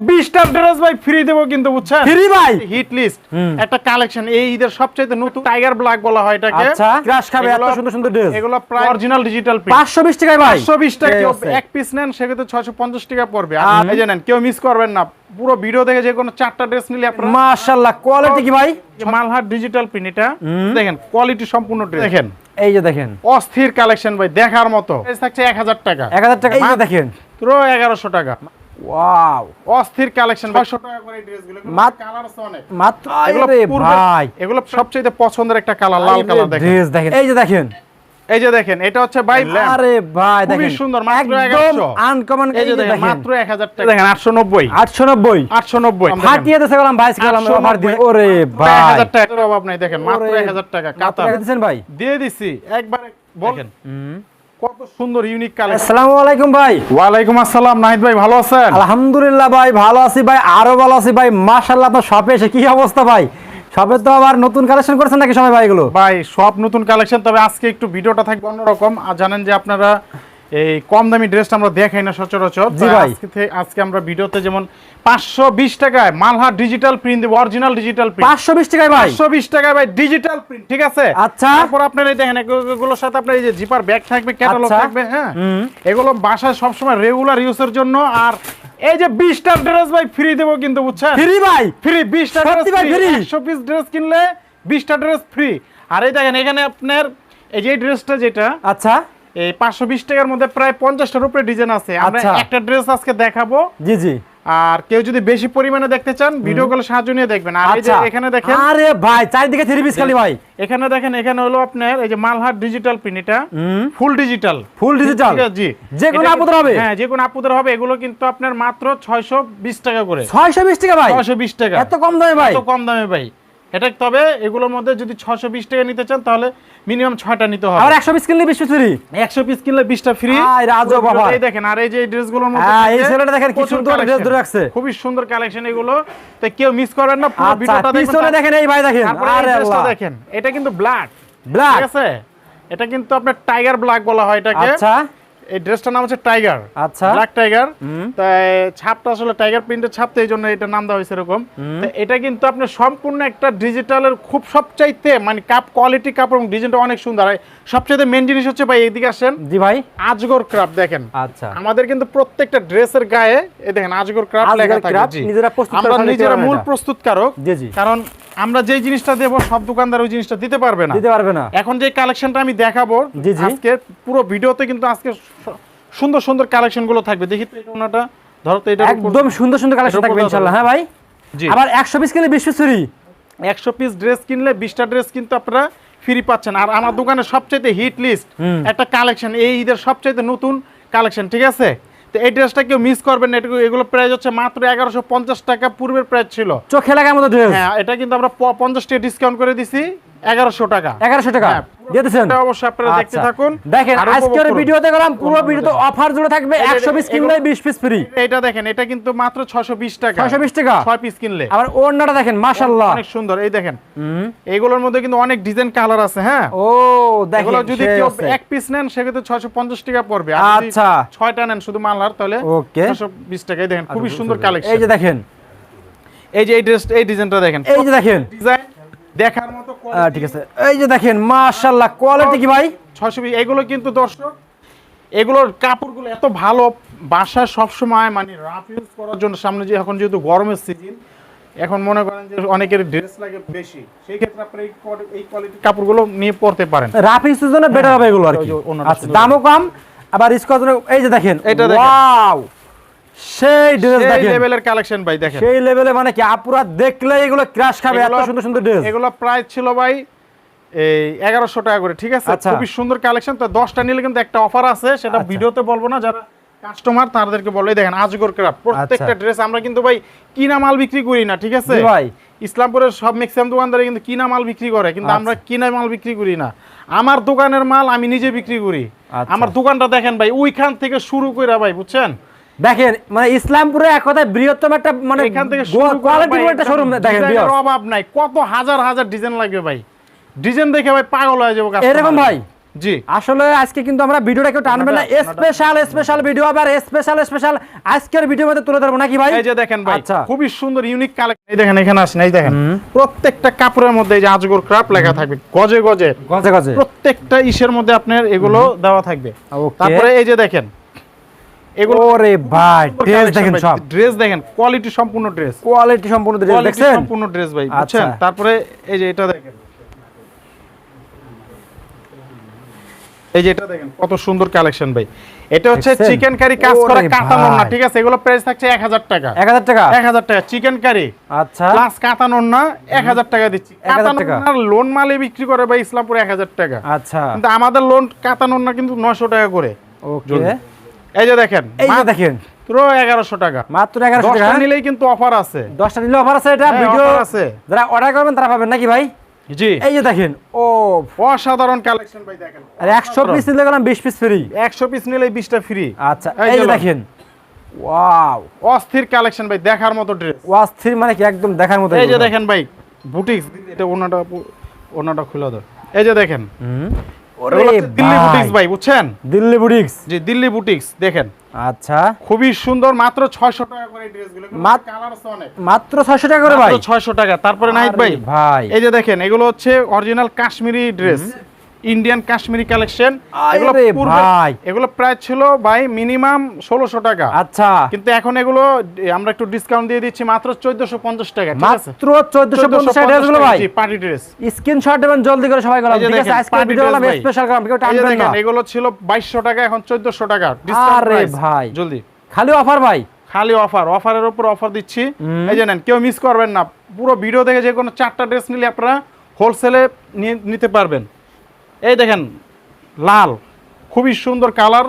বিশটা ড্রেস ভাই ফ্রি দেবো কিন্তু বুঝছেন? ফ্রি ভাই? হিট লিস্ট একটা কালেকশন এই ঈদের সবচেয়ে নতুন টাইগার ব্ল্যাক বলা হয় এটাকে। আচ্ছা ক্রাশ খাবে এত সুন্দর সুন্দর ড্রেস এগুলো প্রায় অরিজিনাল ডিজিটাল প্রিন্ট পাঁচশো বিশ টাকায় ভাই। 520 টাকা এই কেউ আছে। এক পিস নেন সেক্ষেত্রে 650 টাকা পড়বে। আর আর- এই যে কেউ মিস করবেন না। পুরো ভিডিও দেখে যে কোনো চারটা ড্রেস নিলে আপনারা মাশাআল্লাহ কোয়ালিটি কি ভাই? মালহার ডিজিটাল প্রিন্ট এটা দেখেন কোয়ালিটি সম্পূর্ণ। দেখেন এই যে দেখেন। অস্থির কালেকশন ভাই দেখার মতো। থাকছে 1000 টাকা। এক হাজার টাকা এই দেখেন মাত্র 1100 টাকা। ওয়াও অস্থির কালেকশন 600 টাকা করে এই ড্রেসগুলো মাত- কালার আছে অনেক। মাত্র এগুলো ভাই। এগুলো সবচেয়ে পছন্দের একটা কালার লাল কালার দেখেন। ড্রেস দেখেন। এই যে দেখেন। এই যে দেখেন এটা হচ্ছে বাই আরে ভাই খুবই দেখেন। সুন্দর, মাত্র 1100 আনকমন এই যে দেখেন মাত্র 1000 টাকা। দেখেন 890 890 890 ফাটিয়ে দেশে গেলাম ভাই গেলাম 890 অফার দিয়ে। ওরে ভাই। 1000 টাকার অভাব নাই দেখেন মাত্র 1000 টাকা কাতার। টাকা ভাই। দিয়ে দিছি একবারে দেখেন। কত সুন্দর ইউনিক কালেকশন আসসালামু আলাইকুম ভাই। ওয়ালাইকুম আসসালাম নাহিদ ভাই ভালো আছেন? আলহামদুলিল্লাহ ভাই ভালো আছি ভাই আরও ভালো আছি ভাই। মাশাআল্লাহ আপনার শপে এসে কি অবস্থা ভাই? তো আবার নতুন কালেকশন করেছেন নাকি সবাই ভাই এগুলো? ভাই সব নতুন কালেকশন তবে আজকে একটু ভিডিওটা থাকবে অন্যরকম। আর জানেন যে আপনারা এই কম দামি ড্রেসটা আমরা দেখাই না সচরাচর। আজকে আমরা ভিডিওতে যেমন পাঁচশো বিশ টাকায় মালহা ডিজিটাল প্রিন্ট দেবো অরিজিনাল ডিজিটাল প্রিন্ট পাঁচশো বিশ টাকায় ভাই পাঁচশো বিশ টাকায় ভাই ডিজিটাল প্রিন্ট ঠিক আছে আচ্ছা। তারপর আপনার এই দেখেন এগুলো- এগুলোর সাথে আপনার এই যে জিপার ব্যাগ থাকবে ক্যাটালগ আচ্ছা। থাকবে হ্যাঁ। এগুলো বাসায় সবসময় রেগুলার ইউজের জন্য আর এই যে বিশটা ড্রেস ভাই ফ্রি দেবো কিন্তু বুঝছেন ফ্রি ভাই ফ্রি বিশটা ভাই, free? একশো পিস ড্রেস কিনলে বিশটা ড্রেস ফ্রি আর এই দেখেন এখানে আপনার এই যে ড্রেসটা যেটা আচ্ছা এই পাঁচশো বিশ টাকার মধ্যে প্রায় পঞ্চাশটার উপরে ডিজাইন আছে। আমরা আচ্ছা। একটা ড্রেস আজকে দেখাবো। জি জি। আর কেউ যদি বেশি পরিমাণে দেখতে চান ভিডিও কলে সাহায্য নিয়ে দেখবেন। আর এই যে আচ্ছা। এখানে দেখেন আরে ভাই চারিদিকে থ্রি পিস খালি ভাই। এখানে দেখেন এখানে হলো আপনার এই যে মালহার ডিজিটাল প্রিন্ট এটা ফুল ডিজিটাল ফুল ডিজিটাল জি। যে কোনো আপুদের হবে? হ্যাঁ যে কোনো আপুদের হবে। এগুলো কিন্তু আপনার মাত্র ছয়শো বিশ টাকা করে। ছয়শো বিশ টাকা ভাই? ছয়শো বিশ টাকা। এত কম দামে ভাই? এত কম দামে ভাই। এটা তবে এগুলোর মধ্যে যদি ছশো বিশ টাকা নিতে চান তাহলে মিনিমাম ছয়টা নিতে হবে। হবে একশো পিস কিনলে বিশ পিস ফ্রি একশো পিস কিনলে বিশটা ফ্রি আই বাবা। এই দেখেন আর এই যে ড্রেসগুলোর মধ্যে হ্যাঁ, এই ছেলেটা দেখেন কি সুন্দর ড্রেস ধরে রাখছে। খুবই সুন্দর কালেকশন এগুলো। তো কেউ মিস করবেন না পুরো ভিডিওটা ভিডিওটা পিছনে দেখেন এই ভাই দেখেন। আরে আল্লাহ। দেখেন এটা কিন্তু ব্ল্যাক ব্ল্যাক ঠিক আছে? এটা কিন্তু আপনার টাইগার ব্ল্যাক বলা হয় এটাকে। আচ্ছা। এই ড্রেসটার নাম হচ্ছে টাইগার। আচ্ছা। Black tiger. তাই ছাপটা আসলে টাইগার প্রিন্টের ছাপ তো এই জন্য এটা নাম দেওয়া হয়েছে এরকম। এটা কিন্তু আপনার সম্পূর্ণ একটা ডিজিটালের খুব সবচাইতে মানে কাপ কোয়ালিটি কাপ এবং ডিজাইনটা অনেক সুন্দর। আর সবচাইতে মেন জিনিস হচ্ছে ভাই এইদিকে আসেন। জি ভাই। আজগর ক্রাফট দেখেন। আচ্ছা। আমাদের কিন্তু প্রত্যেকটা ড্রেসের গায়ে এই দেখেন আজগর ক্রাফট লেখা থাকে। জি। নিজেরা প্রস্তুত আমরা নিজেরা মূল। প্রস্তুতকারক। জি জি। কারণ আমরা যেই জিনিসটা দেব সব দোকানদার ওই জিনিসটা দিতে পারবে না। দিতে পারবে না। এখন যে কালেকশনটা আমি দেখাবো। আজকে পুরো ভিডিওতে কিন্তু আজকে সুন্দর সুন্দর কালেকশনগুলো থাকবে। দেখি তো এটা ওনাটা। ধরো তো এটা একদম সুন্দর সুন্দর কালেকশন থাকবে ইনশাআল্লাহ হ্যাঁ ভাই? জি। আবার একশো পিস কিনলে বিশ পিস ফ্রি একশো পিস ড্রেস কিনলে বিশটা ড্রেস কিন্তু আপনারা ফ্রি পাচ্ছেন। আর আমার দোকানে সবচেয়ে হিট লিস্ট একটা কালেকশন এই ঈদের সবচেয়ে নতুন কালেকশন ঠিক আছে? তো এই ড্রেসটা কেউ মিস করবেন না। এগুলো প্রাইস হচ্ছে মাত্র এগারোশো পঞ্চাশ টাকা পূর্বের প্রাইস ছিল। চোখে লাগার মতো ড্রেস হ্যাঁ এটা কিন্তু আমরা পঞ্চাশ টাকা ডিসকাউন্ট করে দিছি। টাকা। টাকা? হ্যাঁ, এটা অবশ্যই আপনারা দেখতে আচ্ছা। থাকুন। দেখেন আজকের ভিডিওতে গেলাম পুরো ভিডিওতে অফার জুড়ে থাকবে এই যে- একশো পিস কিনলে এগুলো- বিশ পিস ফ্রি এটা দেখেন এটা কিন্তু মাত্র ছয়শো বিশ টাকা। ছয়শো বিশ টাকা? ছয় পিস কিনলে। আবার ওড়নাটা দেখেন মাশাল্লাহ অনেক সুন্দর। এই দেখেন এইগুলোর মধ্যে কিন্তু অনেক ডিজাইন কালার আছে হ্যাঁ? ও দেখেন এগুলো যদি কেউ এক পিস নেন সেক্ষেত্রে ছয়শো পঞ্চাশ টাকা পড়বে। আচ্ছা। ছয়টা নেন শুধু মালহার তাহলে টাকায় দেখেন খুবই সুন্দর কালেকশন এই যে দেখেন। এই যে এই ড্রেস এই ডিজাইনটা দেখেন। এই যে দেখেন। ডিজাইন দেখার মতো ঠিক আছে। এই যে দেখেন কোয়ালিটি কি ভাই? ছয়শো এগুলো কিন্তু দর্শক এগুলোর কাপড়গুলো এত ভালো বাসায় সবসময় মানে রাফ ইউজ করার জন্য সামনে যে এখন যেহেতু গরমের সিজন এখন মনে করেন যে অনেকের ড্রেস লাগে বেশি। সেই ক্ষেত্রে আপনি এই কোয়ালিটির কাপড়গুলো নিয়ে পড়তে পারেন। রাফ ইউজের জন্য বেটার হবে এগুলো আর কি। আচ্ছা দামও কম আবার জন্য এই যে দেখেন এটা দেখেন। ওয়াও সেই ড্রেস দেখেন লেভেলের কালেকশন ভাই দেখেন সেই লেভেলে মানে কি আপুরা দেখলে এগুলো ক্রাশ খাবে এত সুন্দর সুন্দর ড্রেস এগুলো প্রাইস ছিল ভাই এই এগারোশো টাকা করে ঠিক আছে আচ্ছা। খুবই সুন্দর কালেকশন তো দশটা নিলে কিন্তু একটা অফার আছে সেটা আচ্ছা। ভিডিওতে বলব না যারা কাস্টমার তাদেরকে বলে দেখেন আজগর ক্রাফট প্রত্যেকটা আচ্ছা। ড্রেস আমরা কিন্তু ভাই কিনা মাল বিক্রি করি না ঠিক আছে ভাই ইসলামপুরের সব ম্যাক্সিমাম দোকানদারে কিন্তু কিনা মাল বিক্রি করে কিন্তু। আমরা কিনা মাল বিক্রি করি না আমার দোকানের মাল আমি নিজে বিক্রি করি। আমার দোকানটা দেখেন ভাই ওইখান থেকে শুরু করে ভাই বুঝছেন দেখেন মানে ইসলামপুরে এক কথায় বৃহত্তম একটা মানে এখান থেকে শুরু কোয়ালিটি ভাই একটা শোরুম দেখেন অভাব নাই। কত হাজার হাজার ডিজাইন লাগবে ভাই। ডিজাইন দেখে ভাই পাগল হয়ে যাব এরকম ভাই? জি। আসলে আজকে কিন্তু আমরা ভিডিওটা কেউ টানবে না। স্পেশাল স্পেশাল ভিডিও আবার স্পেশাল স্পেশাল আজকের ভিডিওর মধ্যে তুলে ধরবো নাকি ভাই? এই যে দেখেন ভাই আচ্ছা। খুবই সুন্দর ইউনিক কালেকশন এই দেখেন এখানে আসেন এই দেখেন। প্রত্যেকটা কাপড়ের মধ্যে এই যে আজগর ক্রাফট লেখা থাকবে গজে গজে। গজে গজে। প্রত্যেকটা ইসের মধ্যে আপনার এগুলো দেওয়া থাকবে। তারপরে এই যে দেখেন এগুলো ওরে ভাই ড্রেস দেখেন সব। ড্রেস দেখেন কোয়ালিটি সম্পূর্ণ ড্রেস কোয়ালিটি সম্পূর্ণ ড্রেস দেখছেন? সম্পূর্ণ ড্রেস ভাই আচ্ছা। বুঝছেন? তারপরে এই যে এটা দেখেন। এই যে এটা দেখেন কত সুন্দর কালেকশন ভাই। এটা হচ্ছে চিকেন কারি কাজ করা কাতানোর না ঠিক আছে? এগুলো প্রাইস থাকছে এক হাজার টাকা। এক হাজার টাকা? এক হাজার টাকা চিকেন কারি আচ্ছা। প্লাস কাতানোর না এক হাজার টাকা দিচ্ছি। 1000 লোন মালে বিক্রি করে ভাই ইসলামপুর এক হাজার টাকা। আচ্ছা। কিন্তু আমাদের লোন কাতানোর না কিন্তু নশো টাকা করে। ওকে। এই যে দেখেন এই যে দেখেন। মাত্র এগারোশো টাকা। মাত্র এগারোশো টাকা। নিলেই কিন্তু অফার আছে। দশটা নিলে অফার আছে এটা হ্যাঁ, ভিডিও আছে। যারা অর্ডার করবেন তারা পাবেন নাকি ভাই? জি। এই যে দেখেন ও। অসাধারণ কালেকশন ভাই দেখেন। আর একশো পিস নিলে গেলাম বিশ পিস ফ্রি একশো পিস নিলেই বিশটা ফ্রি আচ্ছা এই যে দেখেন। ওয়াও অস্থির কালেকশন ভাই দেখার মতো ড্রেস ওয়াস মানে কি একদম দেখার মতো এই যে দেখেন ভাই বুটিক্স এটা ওনাটা ওনাটা খুলে দাও। এই যে দেখেন। দিল্লি বুটিক্স ভাই বুঝছেন? দিল্লি বুটিক্স জি দিল্লি বুটিক্স দেখেন। আচ্ছা। খুবই সুন্দর মাত্র 600 টাকা করে ড্রেসগুলো কালার আছে অনেক। মাত্র ছয়শো টাকা করে ভাই? মাত্র 600 টাকা তারপরে নাইট ভাই। ভাই। এই যে দেখেন এগুলো হচ্ছে original Kashmiri dress Indian Kashmiri collection এগুলো ভাই। এগুলো প্রায় ছিল ভাই মিনিমাম 1600 টাকা। আচ্ছা। কিন্তু এখন এগুলো আমরা একটু ডিসকাউন্ট দিয়ে দিচ্ছি মাত্র 1450 টাকা মাত্র চোদ্দশো পঞ্চাশ টাকা। ভাই। পার্টি ড্রেস স্ক্রিনশট দেবেন জলদি করে সবাই গেলাম ঠিক আছে আজকে ভিডিও dress স্পেশাল গেলাম কেউ টানবেন না। এগুলো ছিল 2200 টাকা এখন 1400 টাকা। আরে ভাই। জলদি। খালি অফার ভাই। খালি অফার অফারের উপর অফার দিচ্ছি। এই যে নেন কেউ মিস করবেন না। পুরো ভিডিও দেখে যে কোনো চারটা ড্রেস নিলে আপনারা হোলসেলে নিতে পারবেন। এই দেখেন লাল খুবই সুন্দর কালার।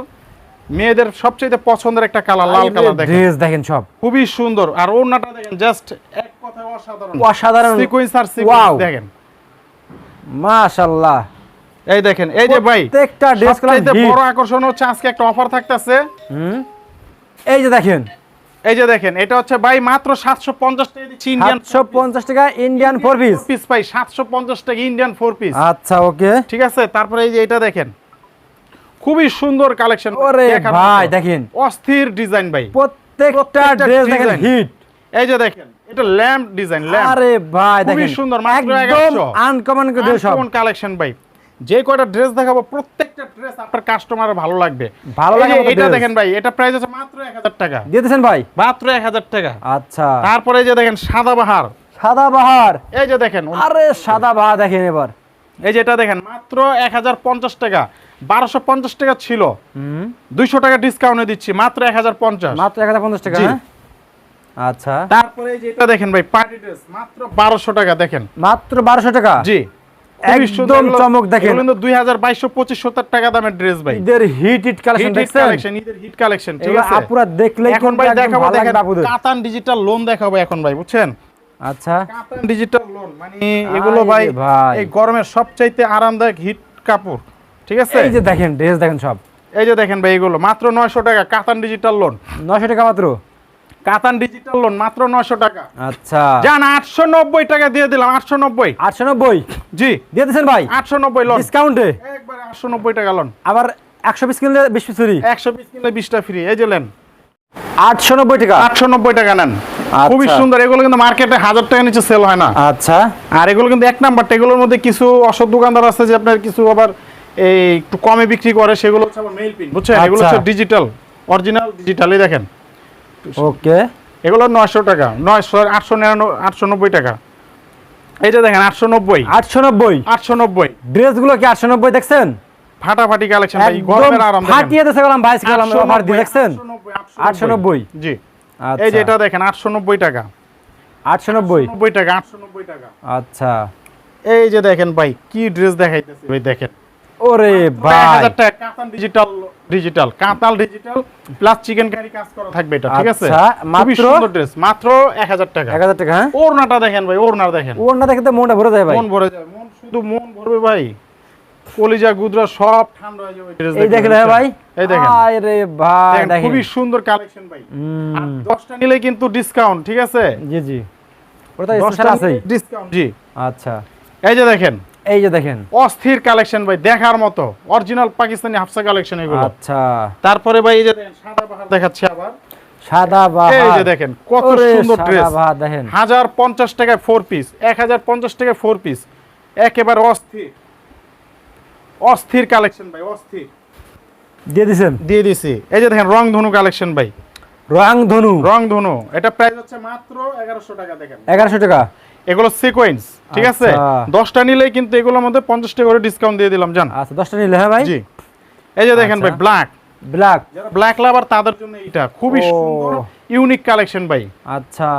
মেয়েদের সবচেয়ে পছন্দের একটা কালার লাল কালার দেখেন। ড্রেস দেখেন সব। খুবই সুন্দর। আর ওড়নাটা দেখেন জাস্ট এক কথায় অসাধারণ। অসাধারণ। সিকোয়েন্স আর সিকোয়েন্স দেখেন। মাশাআল্লাহ এই দেখেন এই যে ভাই প্রত্যেকটা ড্রেস বড় আকর্ষণ হচ্ছে আজকে একটা অফার থাকতেছে। হুম? এই যে দেখেন এই যে দেখেন এটা হচ্ছে ভাই মাত্র 750 টাকা দিচ্ছি ইন্ডিয়ান সাতশো পঞ্চাশ টাকা ইন্ডিয়ান ফোর পিস পিস ভাই 750 টাকা ইন্ডিয়ান ফোর পিস আচ্ছা ওকে। ঠিক আছে তারপরে এই যে এটা দেখেন খুবই সুন্দর কালেকশন ওরে ভাই দেখেন। অস্থির ডিজাইন ভাই। প্রত্যেকটা ড্রেস দেখেন হিট। এই যে দেখেন এটা ল্যাম্প ডিজাইন ল্যাম্প। আরে ভাই দেখেন। খুবই সুন্দর, মাত্র 1100 আনকমন কালেকশন ভাই। যে কয়টা ড্রেস দেখাবো প্রত্যেকটা ড্রেস আপনার কাস্টমার ভালো লাগবে। ভালো মতো এটা দেখেন ভাই এটা প্রাইস আছে মাত্র 1000 টাকা। দিয়ে দিয়েছেন ভাই? মাত্র 1000 টাকা। আচ্ছা। তারপরে এই যে দেখেন সাদা বাহার। সাদা বাহার? এই যে দেখেন আরে সাদা বাহার দেখেন এবার। এই যে এটা দেখেন মাত্র 1050 টাকা। 1250 টাকা ছিল। হুম। 200 টাকা ডিসকাউন্টে দিচ্ছি মাত্র 1050 মাত্র এক হাজার পঞ্চাশ টাকা হ্যাঁ? আচ্ছা। তারপরে যে এটা দেখেন ভাই পার্টি ড্রেস মাত্র 1200 টাকা দেখেন। মাত্র বারোশো টাকা? জি। একদম চমক দেখেন। এগুলো কিন্তু 2200 2500 টাকা দামের ড্রেস ভাই। হিট হিট কালেকশন দেখছেন? হিট কালেকশন ঠিক আছে? আপুরা দেখলেই এখন ভাই দেখাবো দেখেন কাতান ডিজিটাল লোন দেখাবো এখন ভাই বুঝছেন? আচ্ছা। কাতান ডিজিটাল লোন মানে এগুলো ভাই। এই গরমের সবচাইতে আরামদায়ক হিট কাপড় ঠিক আছে? এই যে দেখেন ড্রেস দেখেন সব। এই যে দেখেন ভাই এগুলো মাত্র 900 টাকা কাতান ডিজিটাল লোন নশো টাকা মাত্র? কাতান ডিজিটাল লোন মাত্র 900 টাকা। আচ্ছা। জান 890 টাকা দিয়ে দিলাম 890 আটশো নব্বই? জি। দিয়ে দিয়েছেন ভাই? 890 লোন ডিসকাউন্টে একবার 890 টাকা লোন আবার একশো পিস কিনলে বিশ পিস ফ্রি 120 কিনলে 20টা ফ্রি এই যে লেন। আটশো নব্বই টাকা? 890 টাকা নেন। আচ্ছা। খুবই সুন্দর এগুলো কিন্তু মার্কেটে হাজার টাকা নিচে সেল হয় না। আচ্ছা। আর এগুলো কিন্তু এক নাম্বারটা এগুলোর মধ্যে কিছু অসৎ দোকানদার আছে যে আপনার কিছু আবার এই একটু কমে বিক্রি করে সেগুলো হচ্ছে আবার মেইল পিন বুঝছেন? এগুলো আচ্ছা। হচ্ছে ডিজিটাল অরিজিনাল ডিজিটালই দেখেন। ওকে এগুলো নয়শো টাকা। নয়শো আটশো আটশো নব্বই টাকা। এই যে দেখেন আটশো নব্বই। আটশো নব্বই? আটশো নব্বই। ড্রেসগুলো কি আটশো নব্বই দেখছেন? ফাটাফাটি কালেকশন ভাই গরমের আরাম ফাটিয়ে দিয়েছে গেলাম বাইশ গেলাম 890, অফার দিয়ে দেখছেন? 890, 890 জি। আচ্ছা। এই যে এটা দেখেন আটশো নব্বই টাকা। আটশো নব্বই? নব্বই টাকা আটশো নব্বই টাকা। আচ্ছা। এই যে দেখেন ভাই কি ড্রেস দেখাইতেছে ভাই দেখেন। ওরে ভাই। হাজার টাকা কাতান ডিজিটাল ডিজিটাল কাতাল ডিজিটাল প্লাস চিকেন কারি কাজ করা থাকবে এটা ঠিক আছে? আচ্ছা, মাত্র? সুন্দর ড্রেস মাত্র এক হাজার টাকা। এক হাজার টাকা হ্যাঁ? ওড়নাটা দেখেন ভাই ওড়না দেখেন। ওর না দেখে তো মনটা ভরে যায় ভাই। মন ভরে যায় মন শুধু মন ভরবে ভাই। কলিজা গুদরা সব ঠান্ডা হয়ে যাবে এই হ্যাঁ ভাই এই দেখেন। আরে ভাই দেখেন, দেখেন। খুবই সুন্দর কালেকশন ভাই। আর দশটা নিলে কিন্তু ডিসকাউন্ট ঠিক আছে? জি জি। ওটা স্পেশাল আছেই। ডিসকাউন্ট জি। আচ্ছা। এই যে দেখেন এই যে দেখেন। অস্থির কালেকশন ভাই দেখার মতো। অরিজিনাল পাকিস্তানি হাফসা কালেকশন এগুলো। আচ্ছা। তারপরে ভাই এই যে দেখেন সাদা বাহার দেখাচ্ছি আবার। সাদা এই যে দেখেন কত সুন্দর ড্রেস দেখেন। হাজার পঞ্চাশ টাকায় ফোর পিস টাকায় একেবারে অস্থির। অস্থির কালেকশন ভাই অস্থির। দিয়ে দিয়ে দিছি। এই যে দেখেন রং ধনু কালেকশন ভাই। রং ধনু রং ধনু এটা প্রাইস হচ্ছে মাত্র এগারোশো টাকা দেখেন। এগারোশো টাকা? এগুলো সিকোয়েন্স ঠিক আছে? আচ্ছা। দশটা নিলেই কিন্তু এগুলোর মধ্যে পঞ্চাশ টাকা করে ডিসকাউন্ট দিয়ে দিলাম জান। আচ্ছা দশটা নিলে হ্যাঁ ভাই? জি। এই যে দেখেন ভাই আচ্ছা। ব্ল্যাক ব্ল্যাক ব্ল্যাক লাভার তাদের জন্য এটা খুবই সুন্দর ইউনিক কালেকশন ভাই। আচ্ছা।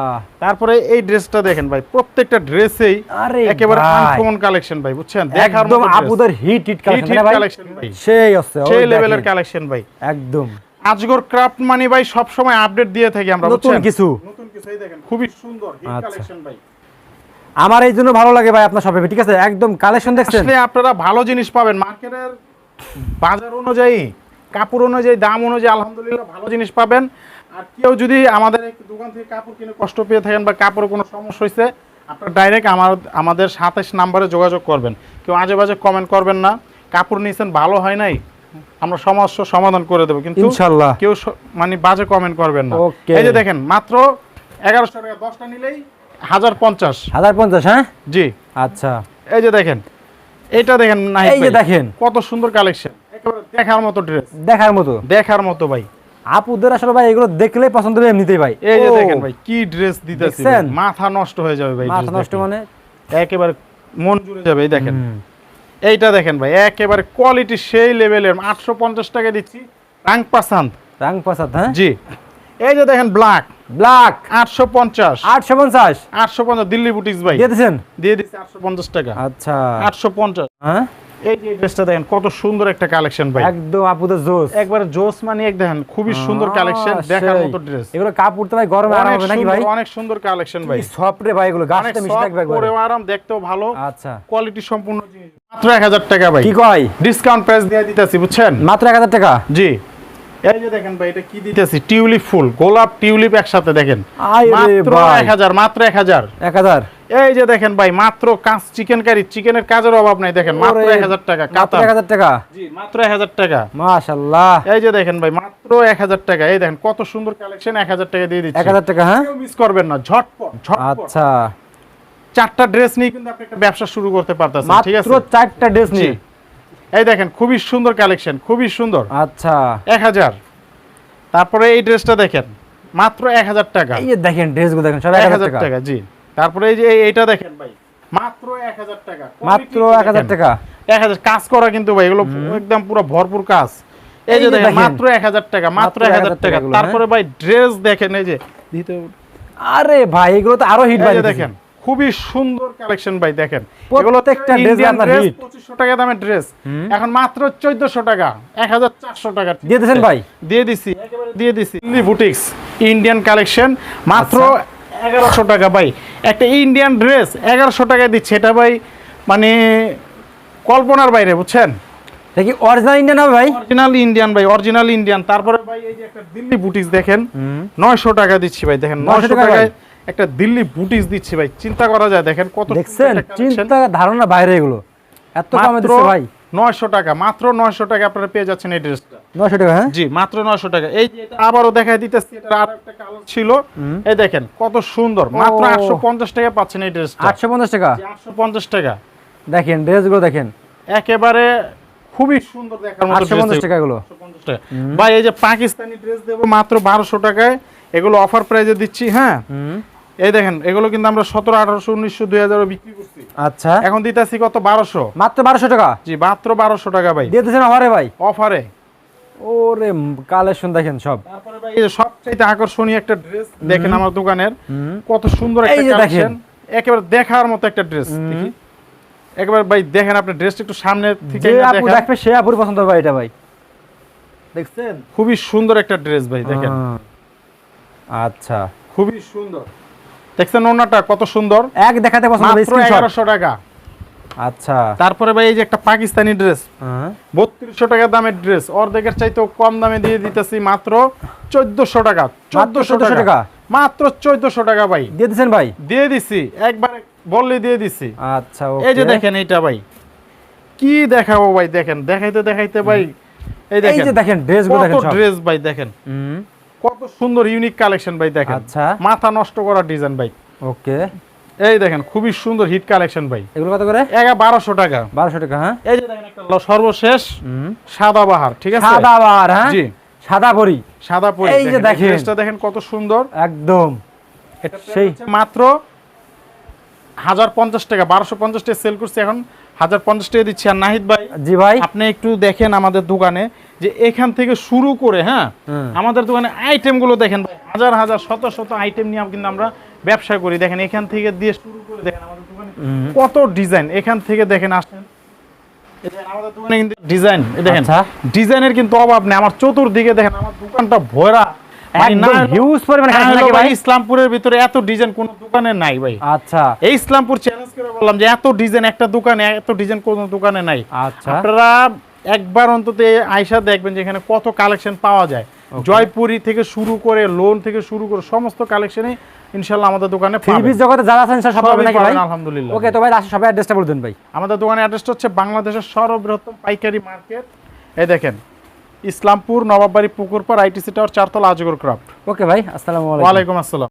তারপরে এই ড্রেসটা দেখেন ভাই প্রত্যেকটা ড্রেসেই আরে একেবারে। আনকমন কালেকশন ভাই বুঝছেন? দেখার একদম মতো আপুদের হিট হিট কালেকশন ভাই? সেই আছে সেই লেভেলের কালেকশন ভাই। একদম। আজগর ক্রাফট মানি ভাই সব সময় আপডেট দিয়ে থাকি আমরা নতুন? কিছু। নতুন কিছু দেখেন খুবই সুন্দর হিট আচ্ছা। কালেকশন ভাই। আমার এই জন্য ভালো লাগে ভাই আপনার শপে ঠিক আছে? একদম কালেকশন দেখছেন? আসলে আপনারা ভালো জিনিস পাবেন। মার্কেটের বাজার অনুযায়ী কাপড় অনুযায়ী দাম অনুযায়ী আলহামদুলিল্লাহ ভালো জিনিস পাবেন। আর কেউ যদি আমাদের দোকান থেকে কাপড় কিনে কষ্ট পেয়ে থাকেন বা কাপড়ে কোনো সমস্যা হয়েছে আপনারা ডাইরেক্ট আমার আমাদের সাতাশ নাম্বারে যোগাযোগ করবেন। কেউ আজে বাজে কমেন্ট করবেন না। কাপড় নিয়েছেন ভালো হয় নাই আমরা সমস্যার সমাধান করে দেবো। কিন্তু ইনশাল্লাহ। কেউ মানে বাজে কমেন্ট করবেন না. এই যে দেখেন মাত্র এগারোশো টাকা দশটা নিলেই হাজার পঞ্চাশ। হাজার পঞ্চাশ হ্যাঁ? জি। আচ্ছা। এই যে দেখেন এটা দেখেন নাহিদ এই যে দেখেন। কত সুন্দর কালেকশন একেবারে দেখার মতো ড্রেস দেখার মতো। দেখার মতো ভাই। আপুদের আসলে ভাই এগুলো দেখলেই পছন্দ হবে এমনিতেই ভাই। এই যে দেখেন ভাই কি ড্রেস দিতেছি মাথা নষ্ট হয়ে যাবে ভাই মাথা নষ্ট মানে? একেবারে মন জুড়ে যাবে এই দেখেন। এইটা দেখেন ভাই একেবারে কোয়ালিটি সেই লেভেলের আটশো পঞ্চাশ টাকা দিচ্ছি রাং পাসান্ত রাং পাসাদ হ্যাঁ? জি। এই যে দেখেন ব্ল্যাক ব্ল্যাক আটশো পঞ্চাশ। আটশো পঞ্চাশ? আটশো পঞ্চাশ দিল্লি বুটিক্স ভাই। দিয়ে দিয়েছেন? দিয়ে দিচ্ছি আটশো পঞ্চাশ টাকা। আচ্ছা। আটশো পঞ্চাশ। হ্যাঁ? এই যে ড্রেসটা দেখেন কত সুন্দর একটা কালেকশন ভাই। একদম আপুদের জোস। একবারে জোস মানে এক দেখেন খুবই সুন্দর কালেকশন দেখার মতো ড্রেস। এগুলো কাপড় তো ভাই গরমে আরাম হবে নাকি ভাই? অনেক সুন্দর কালেকশন ভাই। সফট রে ভাই এগুলো গাছটা মিশে থাকবে একবারে। আরাম দেখতেও ভালো। আচ্ছা। কোয়ালিটি সম্পূর্ণ জিনিস। মাত্র এক হাজার টাকা ভাই। কি কয়? ডিসকাউন্ট প্রাইস দিয়ে দিতেছি বুঝছেন? মাত্র এক হাজার টাকা? জি। এই যে দেখেন ভাই এটা কি দিতেছি? টিউলিপ ফুল গোলাপ টিউলিপ একসাথে দেখেন। মাত্র ভাই। এক হাজার মাত্র এই যে দেখেন ভাই মাত্র কাঁচ চিকেন কারি চিকেনের কাজের অভাব নাই দেখেন মাত্র ওরে, এক হাজার টাকা মাত্র টাকা? জি মাত্র টাকা। এই যে দেখেন ভাই মাত্র এক হাজার টাকা। এই দেখেন কত সুন্দর কালেকশন এক হাজার টাকা দিয়ে দিচ্ছি। টাকা হ্যাঁ? মিস করবেন না ঝটপট ঝটপট। আচ্ছা। চারটা ড্রেস নিয়ে কিন্তু আপনি একটা ব্যবসা শুরু করতে পারতেছেন ঠিক আছে? মাত্র চারটা ড্রেস নিয়ে? এই দেখেন খুবই সুন্দর কালেকশন খুবই সুন্দর। আচ্ছা। এক হাজার। তারপরে এই ড্রেসটা দেখেন মাত্র এক হাজার টাকা। এই যে দেখেন ড্রেসগুলো দেখেন সব এক হাজার টাকা। জি। তারপরে এই যে এইটা দেখেন ভাই মাত্র এক হাজার টাকা। মাত্র এক হাজার টাকা। এক হাজার কাজ করা কিন্তু ভাই এগুলো একদম পুরো ভরপুর কাজ। এই যে দেখেন। মাত্র এক হাজার টাকা মাত্র মাত্র এক হাজার টাকা। তারপরে ভাই ড্রেস দেখেন এই যে দিতে আরে ভাই এগুলো তো আরও হিট ভাই দেখেন। খুবই সুন্দর কালেকশন ভাই দেখেন। প্রত্যেকটা dress আপনার hit। পঁচিশশো টাকা দামের ড্রেস এখন মাত্র চোদ্দশো টাকা এক হাজার চারশো টাকা দিয়ে দিয়েছেন ভাই? দিয়ে দিছি একেবারে দিয়ে দিছি। দিল্লি বুটিক্স ইন্ডিয়ান কালেকশন মাত্র আচ্ছা। এগারোশো টাকা ভাই। একটা ইন্ডিয়ান ড্রেস এগারোশো টাকায় দিচ্ছে। এটা ভাই মানে কল্পনার বাইরে বুঝছেন? দেখি অরিজিনাল ইন্ডিয়ান হবে ভাই? অরিজিনাল ইন্ডিয়ান ভাই অরিজিনাল ইন্ডিয়ান তারপরে ভাই এই যে একটা দিল্লি বুটিক্স দেখেন হুম। নয়শো টাকা দিচ্ছি ভাই দেখেন। 900 নয়শো টাকা টাকায়। একটা দিল্লি বুটিক্স দিচ্ছি ভাই চিন্তা করা যায় দেখেন কত সুন্দর দেখছেন? চিন্তা ধারণা বাইরে এগুলো। এত কমে দিচ্ছে ভাই। নয়শো টাকা মাত্র নয়শো টাকা আপনারা পেয়ে যাচ্ছেন এই ড্রেসটা। নশো টাকা হ্যাঁ? জি মাত্র নয়শো টাকা। এই যে এটা আবারও দেখাই দিতেছি এটা আর একটা কালার ছিল। এই দেখেন কত সুন্দর। মাত্র ও। আটশো পঞ্চাশ টাকা পাচ্ছেন এই ড্রেসটা। আটশো পঞ্চাশ টাকা? আটশো পঞ্চাশ টাকা। দেখেন ড্রেসগুলো দেখেন। একেবারে খুবই সুন্দর দেখার মতো আটশো পঞ্চাশ টাকা এগুলো। 850 টাকা। ভাই এই যে পাকিস্তানি ড্রেস দেবো মাত্র বারোশো টাকায়। এগুলো অফার প্রাইজে দিচ্ছি হ্যাঁ? এই দেখেন এগুলো কিন্তু আমরা সতেরো আঠারোশো উনিশশো দুই হাজার বিক্রি করছি। আচ্ছা। এখন দিতেছি কত? বারোশো। মাত্র বারোশো টাকা? জি মাত্র বারোশো টাকা ভাই। দিয়ে দিয়েছেন আমারে ভাই? অফারে ওরে কালেকশন দেখেন সব। তারপরে ভাই আকর্ষণীয় একটা ড্রেস দেখেন আমার দোকানের। কত সুন্দর একটা কালেকশন দেখেন। একেবারে দেখার মতো একটা ড্রেস একেবারে ভাই দেখেন আপনি ড্রেসটা একটু সামনে থেকে দেখবে সে আপুর পছন্দ হবে এটা ভাই। দেখছেন? খুবই সুন্দর একটা ড্রেস ভাই দেখেন। আচ্ছা। খুবই সুন্দর। দেখছেন ওনাটা কত সুন্দর? এক দেখাতে পছন্দ এগারোশো টাকা। আচ্ছা। তারপরে ভাই এই যে একটা পাকিস্তানি ড্রেস। হ্যাঁ। বত্রিশশো টাকা দামের ড্রেস। অর্ধেকের চাইতেও কম দামে দিয়ে দিতেছি মাত্র চোদ্দশো টাকা। চোদ্দশো 1400 টাকা। মাত্র চোদ্দশো টাকা ভাই। দিয়ে দিয়েছেন ভাই? দিয়ে দিছি। একবার বললে দিয়ে দিছি। আচ্ছা এই যে দেখেন এইটা ভাই। কি দেখাবো ভাই দেখেন। দেখাইতে দেখাইতে ভাই। এই এই দেখেন যে দেখেন। ড্রেসগুলো দেখেন ড্রেস ভাই দেখেন। হুম। কত সুন্দর ইউনিক কালেকশন ভাই দেখেন। আচ্ছা। মাথা নষ্ট করা ডিজাইন ভাই। ওকে। এই দেখেন খুবই সুন্দর হিট কালেকশন ভাই। এগুলো কত করে? এগা বারোশো টাকা। বারোশো টাকা হ্যাঁ? এই যে দেখেন একটা সর্বশেষ সাদা বাহার ঠিক আছে? সাদা বাহার হ্যাঁ? জি। সাদা পরি। সাদা পরি এই যে দেখেন। এটা দেখেন। কত সুন্দর। একদম। এটা সেই মাত্র হাজার পঞ্চাশ টাকা বারোশো পঞ্চাশ টাকা সেল করছে এখন। হাজার পঞ্চাশ টাকা দিচ্ছি। আর নাহিদ ভাই জি ভাই। আপনি একটু দেখেন আমাদের দোকানে যে এখান থেকে শুরু করে হ্যাঁ আমাদের দোকানে আইটেমগুলো দেখেন ভাই। হাজার হাজার শত শত আইটেম নিয়ে কিন্তু আমরা ব্যবসা করি। দেখেন এখান থেকে দিয়ে শুরু করে দেখেন আমাদের দোকানে কত ডিজাইন এখান থেকে দেখেন আসেন। আমাদের দোকানে কিন্তু ডিজাইন দেখেন আচ্ছা। ডিজাইনের কিন্তু অভাব নেই। আমার চতুর্দিকে দেখেন আমার দোকানটা ভরা। একদম হিউজ পরিমাণে না কালেকশন ভাই? ভাই ইসলামপুরের ভিতরে এত ডিজাইন কোন দোকানে নাই ভাই। আচ্ছা। এই ইসলামপুর চ্যালেঞ্জ করে বললাম যে এত ডিজাইন একটা দোকানে এত ডিজাইন কোন দোকানে নাই। আচ্ছা। আপনারা একবার অন্তত আয়সা দেখবেন যে এখানে কত কালেকশন পাওয়া যায়। জয়পুরি থেকে শুরু করে লোন থেকে শুরু করে সমস্ত কালেকশনে ইনশাল্লাহ আমাদের দোকানে থ্রি জগতে যারা আছেন সব পাবেন নাকি ভাই? আলহামদুলিল্লাহ। ওকে তো ভাই আসলে সবাই অ্যাড্রেসটা বলে দেন ভাই। আমাদের দোকানের অ্যাড্রেসটা হচ্ছে বাংলাদেশের সর্ববৃহত্তম পাইকারি মার্কেট এই দেখেন ইসলামপুর নবাববাড়ি পর আইটিসি টাওয়ার চারতলা আজগর ক্রাফট। ওকে ভাই আসসালামু আলাইকুম। ওয়ালাইকুম আসসালাম।